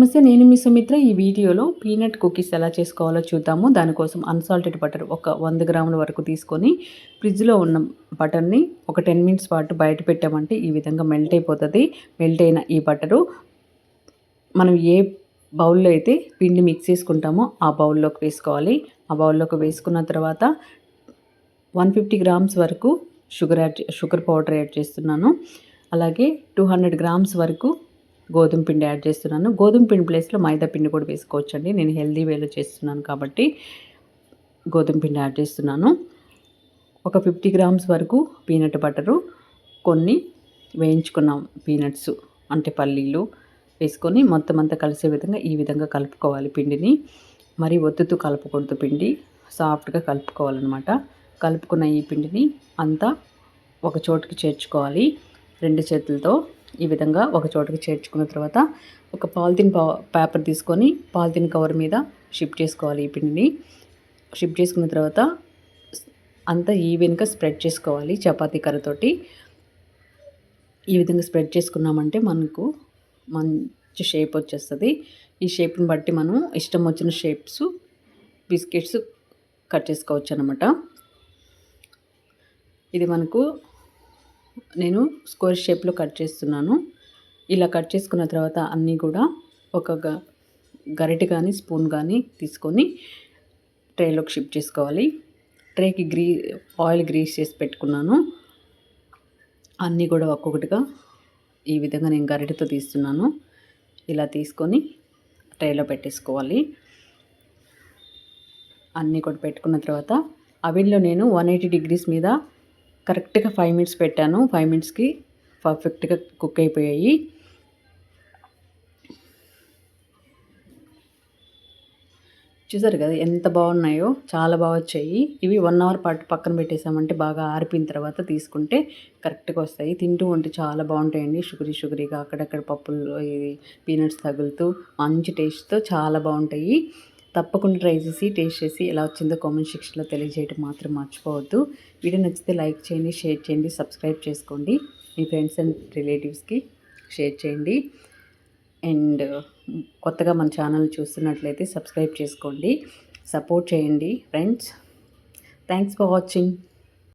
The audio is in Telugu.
నమస్తే నేను మీ సుమిత్ర. ఈ వీడియోలో పీనట్ కుకీస్ ఎలా చేసుకోవాలో చూద్దాము. దానికోసం అన్సాల్టెడ్ బటర్ ఒక వంద గ్రాముల వరకు తీసుకొని ఫ్రిడ్జ్లో ఉన్న బటర్ని ఒక టెన్ మినిట్స్ పాటు బయట పెట్టామంటే ఈ విధంగా మెల్ట్ అయిపోతుంది. మెల్ట్ అయిన ఈ బటరు మనం ఏ బౌల్లో అయితే పిండి మిక్స్ చేసుకుంటామో ఆ బౌల్లోకి వేసుకోవాలి. ఆ బౌల్లోకి వేసుకున్న తర్వాత వన్ ఫిఫ్టీ గ్రామ్స్ వరకు sugar add sugar powder add చేస్తున్నాను. అలాగే టూ హండ్రెడ్ గ్రామ్స్ వరకు గోధుమ పిండి యాడ్ చేస్తున్నాను. గోధుమ పిండి ప్లేస్లో మైదా పిండి కూడా వేసుకోవచ్చండి. నేను హెల్దీ వేలో చేస్తున్నాను కాబట్టి గోధుమ పిండి యాడ్ చేస్తున్నాను. ఒక ఫిఫ్టీ గ్రామ్స్ వరకు పీనట్ బటరు కొన్ని వేయించుకున్నాం పీనట్స్ అంటే పల్లీలు వేసుకొని మొత్తం అంతా కలిసే విధంగా ఈ విధంగా కలుపుకోవాలి పిండిని. మరి ఒత్తుతూ కలపకూడదు పిండి సాఫ్ట్గా కలుపుకోవాలన్నమాట. కలుపుకున్న ఈ పిండిని అంతా ఒక చోటుకి చేర్చుకోవాలి. రెండు చేతులతో ఈ విధంగా ఒక చోటకి చేర్చుకున్న తర్వాత ఒక పాలిథిన్ పేపర్ తీసుకొని పాలిథిన్ కవర్ మీద షిఫ్ట్ చేసుకోవాలి ఈ పిండిని. షిఫ్ట్ చేసుకున్న తర్వాత అంతా ఈవెన్గా స్ప్రెడ్ చేసుకోవాలి చపాతీ కర్రతోటి. ఈ విధంగా స్ప్రెడ్ చేసుకున్నామంటే మనకు మంచి షేప్ వచ్చేస్తుంది. ఈ షేప్ని బట్టి మనం ఇష్టం వచ్చిన షేప్స్ బిస్కెట్స్ కట్ చేసుకోవచ్చు అనమాట ఇది మనకు నేను స్క్వేర్ షేప్లో కట్ చేస్తున్నాను. ఇలా కట్ చేసుకున్న తర్వాత అన్నీ కూడా ఒక గ గరిటె కానీ స్పూన్ కానీ తీసుకొని ట్రేలోకి షిఫ్ట్ చేసుకోవాలి. ట్రేకి గ్రీ ఆయిల్ గ్రీస్ చేసి పెట్టుకున్నాను. అన్నీ కూడా ఒక్కొక్కటిగా ఈ విధంగా నేను గరిటెతో తీస్తున్నాను. ఇలా తీసుకొని ట్రేలో పెట్టేసుకోవాలి. అన్నీ కూడా పెట్టుకున్న తర్వాత అవెన్లో నేను వన్ ఎయిటీ డిగ్రీస్ మీద కరెక్ట్గా ఫైవ్ మినిట్స్ పెట్టాను. ఫైవ్ మినిట్స్కి పర్ఫెక్ట్గా కుక్ అయిపోయాయి. చూసారు కదా ఎంత బాగున్నాయో? చాలా బాగా వచ్చాయి. ఇవి వన్ అవర్ పాటు పక్కన పెట్టేసామంటే బాగా ఆరిపోయిన తర్వాత తీసుకుంటే కరెక్ట్గా వస్తాయి. తింటూ ఉంటే చాలా బాగుంటాయండి. షుగరీ షుగరీగా అక్కడక్కడ పప్పులు ఇది పీనట్స్ తగులుతూ మంచి టేస్ట్తో చాలా బాగుంటాయి. తప్పకుండా ట్రై చేసి టేస్ట్ చేసి ఎలా వచ్చిందో కామెంట్ సెక్షన్లో తెలియజేయడం మాత్రం మర్చిపోవద్దు. వీడియో నచ్చితే లైక్ చేయండి షేర్ చేయండి సబ్స్క్రైబ్ చేసుకోండి. మీ ఫ్రెండ్స్ అండ్ రిలేటివ్స్కి షేర్ చేయండి. అండ్ కొత్తగా మన ఛానల్ చూస్తున్నట్లయితే సబ్స్క్రైబ్ చేసుకోండి. సపోర్ట్ చేయండి ఫ్రెండ్స్. Thanks for watching.